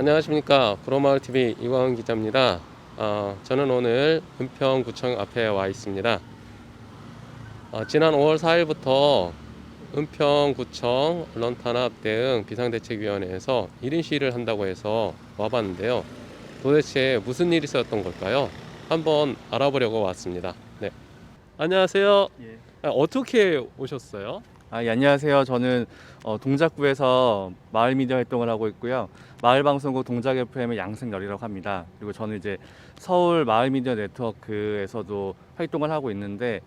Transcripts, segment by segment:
안녕하십니까 브로마을TV 이광훈 기자입니다 어, 저는 오늘 은평구청 앞에 와 있습니다 어, 지난 5월 4일부터 은평구청 언론탄압 대응 비상대책위원회에서 1인 시위를 한다고 해서 와봤는데요 도대체 무슨 일이 있었던 걸까요? 한번 알아보려고 왔습니다 네. 안녕하세요 예. 아, 어떻게 오셨어요? 아, 예, 안녕하세요. 저는 어, 동작구에서 마을 미디어 활동을 하고 있고요. 마을 방송국 동작 FM의 양승열이라고 합니다. 그리고 저는 이제 서울 마을 미디어 네트워크에서도 활동을 하고 있는데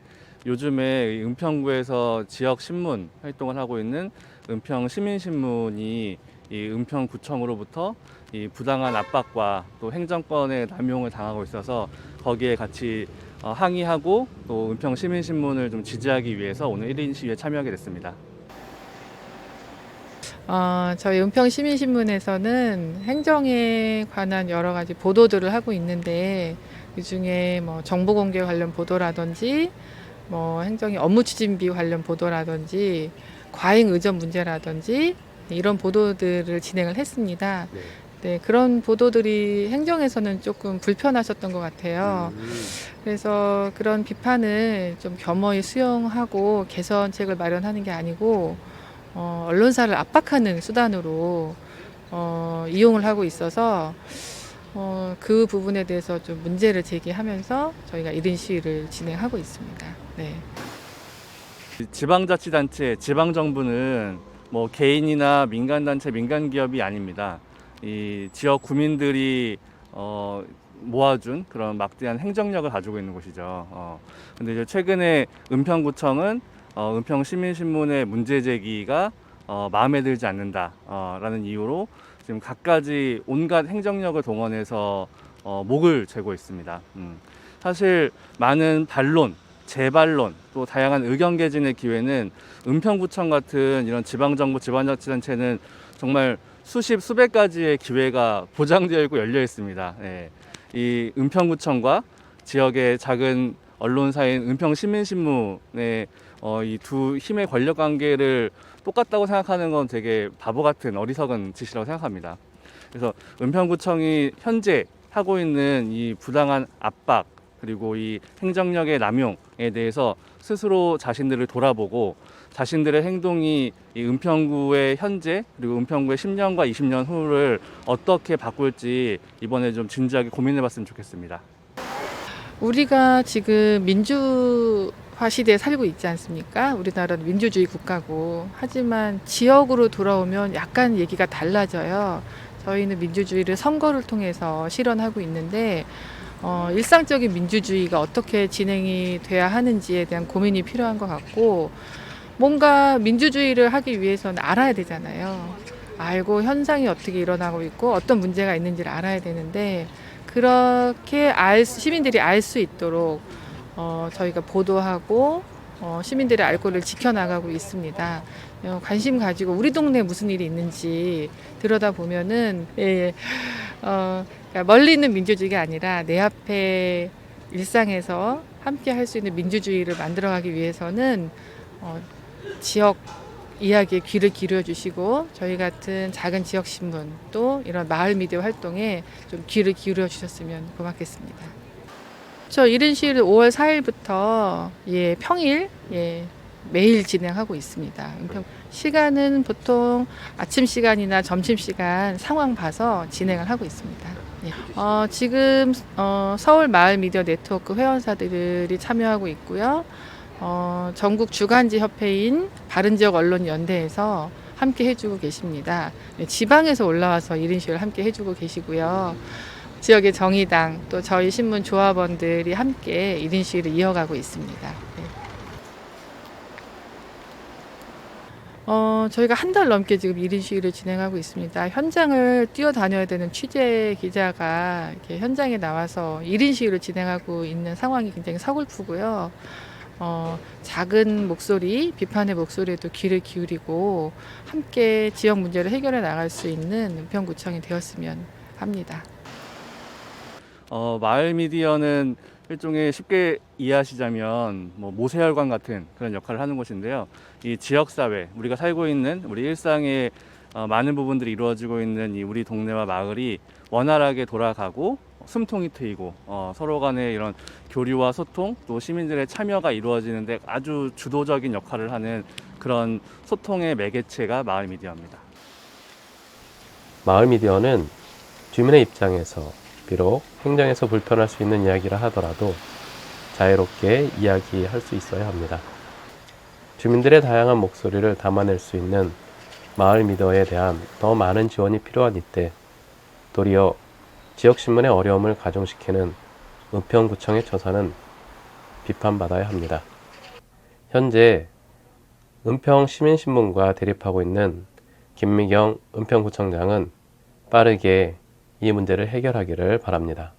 요즘에 이 은평구에서 지역 신문 활동을 하고 있는 은평 시민신문이 이 은평구청으로부터 이 부당한 압박과 또 행정권의 남용을 당하고 있어서 거기에 같이 어, 항의하고 또 은평 시민신문을 좀 지지하기 위해서 오늘 1인 시위에 참여하게 됐습니다. 어, 저희 은평 시민신문에서는 행정에 관한 여러 가지 보도들을 하고 있는데 그 중에 뭐 정보 공개 관련 보도라든지 뭐 행정의 업무 추진비 관련 보도라든지 과잉 의전 문제라든지 이런 보도들을 진행을 했습니다. 네. 네, 그런 보도들이 행정에서는 조금 불편하셨던 것 같아요. 음, 그래서 그런 비판을 좀 겸허히 수용하고 개선책을 마련하는 게 아니고 어, 언론사를 압박하는 수단으로 어, 이용을 하고 있어서 어, 그 부분에 대해서 좀 문제를 제기하면서 저희가 이른 시위를 진행하고 있습니다. 네. 지방자치단체, 지방정부는 뭐 개인이나 민간단체, 민간기업이 아닙니다. 이 지역 구민들이 어, 모아준 그런 막대한 행정력을 가지고 있는 곳이죠. 어. 근데 이제 최근에 은평구청은 어, 은평 시민신문의 문제 제기가 어, 마음에 들지 않는다라는 이유로 지금 갖가지 온갖 행정력을 동원해서 어, 목을 죄고 있습니다. 음. 사실 많은 반론, 재반론, 또 다양한 의견 개진의 기회는 은평구청 같은 이런 지방정부, 지방자치단체는 정말 수십 수백 가지의 기회가 보장되어 있고 열려 있습니다. 예. 이 은평구청과 지역의 작은 언론사인 은평시민신문의 어, 이 두 힘의 권력 관계를 똑같다고 생각하는 건 되게 바보 같은 어리석은 짓이라고 생각합니다. 그래서 은평구청이 현재 하고 있는 이 부당한 압박 그리고 이 행정력의 남용에 대해서 스스로 자신들을 돌아보고 자신들의 행동이 이 은평구의 현재 그리고 은평구의 10년과 20년 후를 어떻게 바꿀지 이번에 좀 진지하게 고민해 봤으면 좋겠습니다. 우리가 지금 민주화 시대에 살고 있지 않습니까? 우리나라는 민주주의 국가고 하지만 지역으로 돌아오면 약간 얘기가 달라져요. 저희는 민주주의를 선거를 통해서 실현하고 있는데 어, 일상적인 민주주의가 어떻게 진행이 돼야 하는지에 대한 고민이 필요한 것 같고 뭔가 민주주의를 하기 위해서는 알아야 되잖아요. 알고 현상이 어떻게 일어나고 있고 어떤 문제가 있는지를 알아야 되는데 그렇게 알 수- 시민들이 알 수 있도록 어, 저희가 보도하고 어, 시민들의 알 권리를 지켜나가고 있습니다. 어, 관심 가지고 우리 동네에 무슨 일이 있는지 들여다 보면은 예, 예. 어, 그러니까 멀리 있는 민주주의가 아니라 내 앞에 일상에서 함께 할 수 있는 민주주의를 만들어가기 위해서는 어, 지역 이야기에 귀를 기울여 주시고 저희 같은 작은 지역 신문 또 이런 마을 미디어 활동에 좀 귀를 기울여 주셨으면 고맙겠습니다. 저 이른 시위를 5월 4일부터 예 평일 예 매일 진행하고 있습니다. 은평- 시간은 보통 아침 시간이나 점심 시간 상황 봐서 진행을 하고 있습니다. 예. 어, 지금 어, 서울 마을 미디어 네트워크 회원사들이 참여하고 있고요. 어, 전국 주간지 협회인 바른지역 언론 연대에서 함께 해주고 계십니다. 네, 지방에서 올라와서 1인 시위를 함께 해주고 계시고요. 지역의 정의당 또 저희 신문 조합원들이 함께 1인 시위를 이어가고 있습니다. 네. 어, 저희가 한 달 넘게 지금 1인 시위를 진행하고 있습니다. 현장을 뛰어다녀야 되는 취재 기자가 이렇게 현장에 나와서 1인 시위를 진행하고 있는 상황이 굉장히 서글프고요. 어, 작은 목소리, 비판의 목소리에도 귀를 기울이고 함께 지역 문제를 해결해 나갈 수 있는 은평구청이 되었으면 합니다. 어, 마을 미디어는 일종의 쉽게 이해하시자면 뭐 모세혈관 같은 그런 역할을 하는 곳인데요. 이 지역 사회, 우리가 살고 있는 우리 일상의 어, 많은 부분들이 이루어지고 있는 이 우리 동네와 마을이 원활하게 돌아가고 숨통이 트이고 어, 서로 간의 이런 교류와 소통 또 시민들의 참여가 이루어지는데 아주 주도적인 역할을 하는 그런 소통의 매개체가 마을 미디어입니다. 마을 미디어는 주민의 입장에서 비록 행정에서 불편할 수 있는 이야기를 하더라도 자유롭게 이야기할 수 있어야 합니다. 주민들의 다양한 목소리를 담아낼 수 있는 마을 미디어에 대한 더 많은 지원이 필요한 이때 도리어 지역신문의 어려움을 가중시키는 은평구청의 처사는 비판받아야 합니다. 현재 은평 시민신문과 대립하고 있는 김미경 은평구청장은 빠르게 이 문제를 해결하기를 바랍니다.